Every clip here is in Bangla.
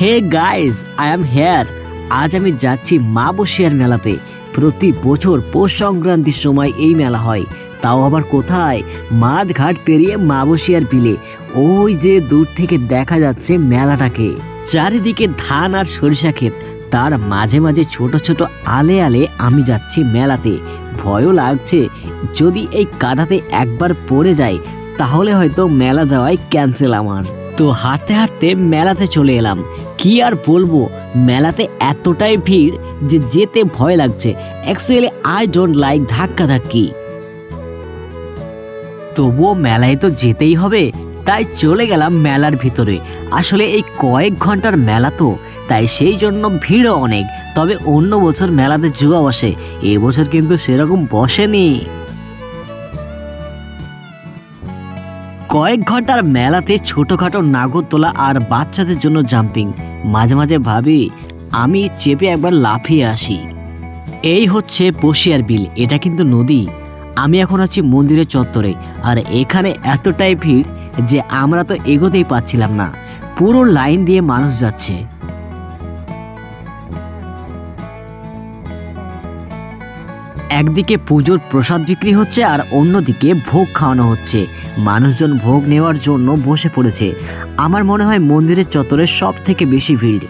Hey guys I am here আজ আমি যাচ্ছি মা বসিয়ার মেলাতে। প্রতি বছর পৌষ সংক্রান্তির সময় এই মেলা হয়। তাও আবার কোথায়? মাঠ ঘাট পেরিয়ে মা বসিয়ার ওই যে দূর থেকে দেখা যাচ্ছে মেলাটাকে। চারিদিকে ধান আর সরিষা ক্ষেত। তার মাঝে মাঝে ছোট ছোট আলে আলে আমি যাচ্ছি মেলাতে। ভয়ও লাগছে। যদি এই কাদাতে একবার পড়ে যায়, তাহলে হয়তো মেলা যাওয়াই ক্যান্সেল আমার। তো হাঁটতে হাঁটতে মেলাতে চলে এলাম। কি আর বলব, মেলাতে এতটাই ভিড় যে যেতে ভয় লাগছে। অ্যাকচুয়ালি আই ডোন্ট লাইক ধাক্কা ধাক্কি তবুও মেলায় তো যেতেই হবে, তাই চলে গেলাম মেলার ভিতরে। আসলে এই কয়েক ঘণ্টার মেলা তো, তাই সেই জন্য ভিড়ও অনেক। তবে অন্য বছর মেলাতে জুয়া বসে এবছর কিন্তু সেরকম বসেনি। কয়েক ঘণ্টার মেলাতে ছোটোখাটো নাগরতলা আর বাচ্চাদের জন্য জাম্পিং মাঝে মাঝে ভাবি, আমি চেপে একবার লাফিয়ে আসি। এই হচ্ছে পশিয়ার বিল, এটা কিন্তু নদী। আমি এখন আছি মন্দিরের চত্বরে, আর এখানে এতটাই ভিড় যে আমরা তো এগোতেই পাচ্ছিলাম না। পুরো লাইন দিয়ে মানুষ যাচ্ছে। একদিকে পুজোর প্রসাদ বিক্রি হচ্ছে আর অন্যদিকে ভোগ খাওয়ানো হচ্ছে। মানুষজন ভোগ নেওয়ার জন্য বসে পড়েছে। আমার মনে হয় মন্দিরের চত্বরে সব থেকে বেশি ভিড়।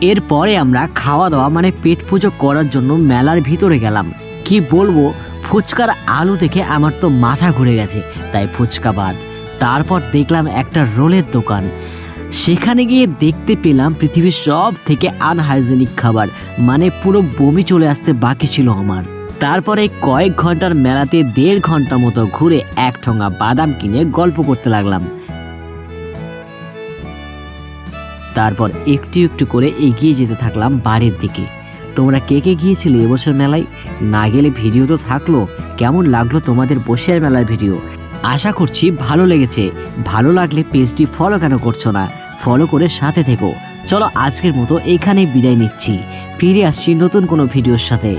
এরপরে আমরা খাওয়া দাওয়া মানে পেট পুজো করার জন্য মেলার ভিতরে গেলাম। কি বলব, ফুচকার আলু দেখে আমার তো মাথা ঘুরে গেছে, তাই ফুচকা বাদ। তারপর দেখলাম একটা রোলের দোকান। সেখানে গিয়ে দেখতে পেলাম পৃথিবীর সব থেকে আনহাইজেনিক খাবার। মানে পুরো বমি চলে আসতে বাকি ছিল আমার। তারপরে কয়েক ঘণ্টার মেলাতে দেড় ঘণ্টা মতো ঘুরে এক ঠোঙা বাদাম কিনে গল্প করতে লাগলাম। তারপর একটু একটু করে এগিয়ে যেতে থাকলাম বাড়ির দিকে। তোমরা কে কে গিয়েছিলে এবছর মেলায়? না গেলে ভিডিও তো থাকল। কেমন লাগল তোমাদের বসিয়ার মেলার ভিডিও? আশা করছি ভালো লেগেছে। ভালো লাগলে পেজটি ফলো কেন করছ না? ফলো করে সাথে থেকো। চলো আজকের মতো এখানেই বিদায় নিচ্ছি। ফিরে আসছি নতুন কোনো ভিডিওর সাথে।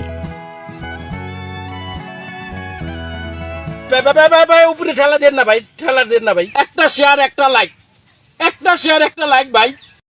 উপরে ঠেলা দেন না ভাই, ঠেলা দেন না ভাই। একটা শেয়ার একটা লাইক একটা শেয়ার একটা লাইক ভাই।